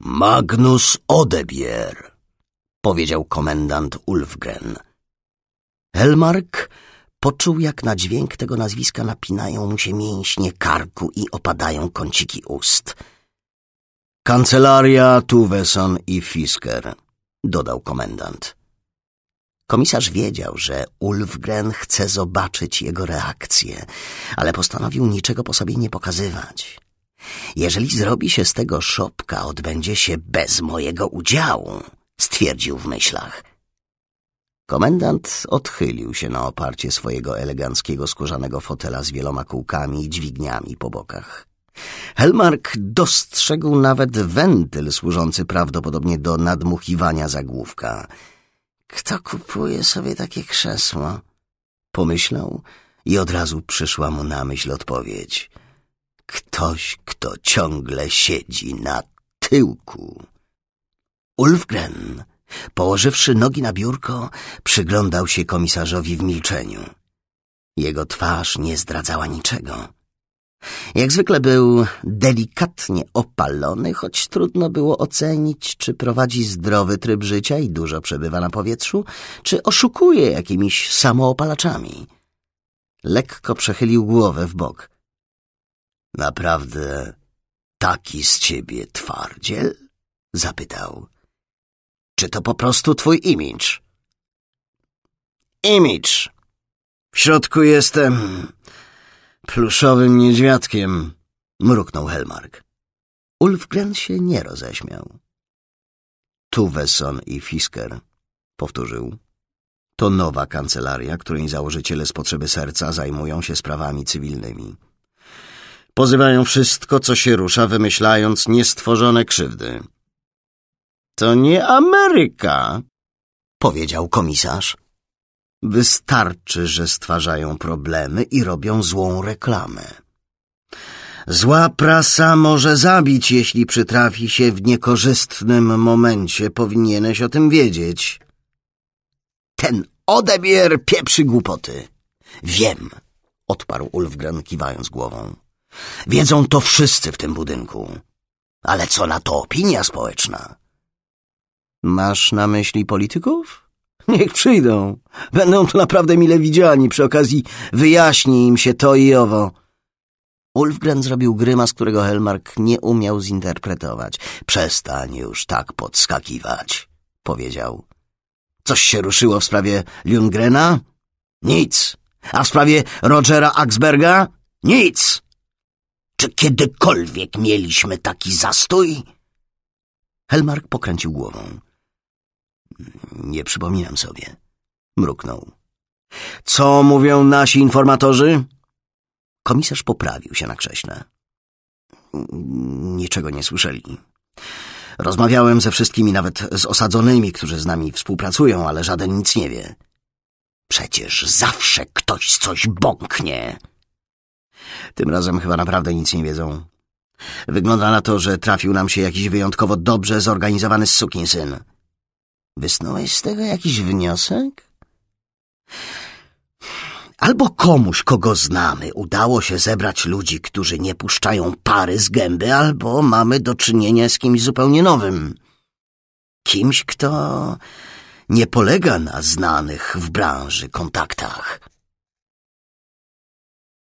Magnus Odebier, powiedział komendant Ulfgren. Helmark poczuł, jak na dźwięk tego nazwiska napinają mu się mięśnie karku i opadają kąciki ust. Kancelaria Tuveson i Fisker, dodał komendant. Komisarz wiedział, że Ulfgren chce zobaczyć jego reakcję, ale postanowił niczego po sobie nie pokazywać. Jeżeli zrobi się z tego szopka, odbędzie się bez mojego udziału, stwierdził w myślach. Komendant odchylił się na oparcie swojego eleganckiego skórzanego fotela z wieloma kółkami i dźwigniami po bokach. Helmark dostrzegł nawet wentyl służący prawdopodobnie do nadmuchiwania zagłówka. Kto kupuje sobie takie krzesło? Pomyślał i od razu przyszła mu na myśl odpowiedź. Ktoś, kto ciągle siedzi na tyłku. Ulfgren, położywszy nogi na biurko, przyglądał się komisarzowi w milczeniu. Jego twarz nie zdradzała niczego. Jak zwykle był delikatnie opalony, choć trudno było ocenić, czy prowadzi zdrowy tryb życia i dużo przebywa na powietrzu, czy oszukuje jakimiś samoopalaczami. Lekko przechylił głowę w bok. Naprawdę taki z ciebie twardziel? Zapytał. Czy to po prostu twój imidż? Imidż. W środku jestem pluszowym niedźwiadkiem, mruknął Helmark. Ulfgren się nie roześmiał. Tuveson i Fisker, powtórzył. To nowa kancelaria, której założyciele z potrzeby serca zajmują się sprawami cywilnymi. Pozywają wszystko, co się rusza, wymyślając niestworzone krzywdy. To nie Ameryka, powiedział komisarz. Wystarczy, że stwarzają problemy i robią złą reklamę. Zła prasa może zabić, jeśli przytrafi się w niekorzystnym momencie. Powinieneś o tym wiedzieć. Ten odebier pieprzy głupoty. Wiem, odparł Ulfgren kiwając głową. Wiedzą to wszyscy w tym budynku. Ale co na to opinia społeczna? Masz na myśli polityków? Niech przyjdą. Będą tu naprawdę mile widziani. Przy okazji wyjaśni im się to i owo. Ulfgren zrobił grymas, którego Helmark nie umiał zinterpretować. Przestań już tak podskakiwać, powiedział. Coś się ruszyło w sprawie Lundgrena? Nic. A w sprawie Rogera Axberga? Nic. Czy kiedykolwiek mieliśmy taki zastój? Helmark pokręcił głową. Nie przypominam sobie. Mruknął. Co mówią nasi informatorzy? Komisarz poprawił się na krześle. Niczego nie słyszeli. Rozmawiałem ze wszystkimi, nawet z osadzonymi, którzy z nami współpracują, ale żaden nic nie wie. Przecież zawsze ktoś coś bąknie. Tym razem chyba naprawdę nic nie wiedzą. Wygląda na to, że trafił nam się jakiś wyjątkowo dobrze zorganizowany sukinsyn. Wysnułeś z tego jakiś wniosek? Albo komuś, kogo znamy, udało się zebrać ludzi, którzy nie puszczają pary z gęby, albo mamy do czynienia z kimś zupełnie nowym. Kimś, kto nie polega na znanych w branży kontaktach.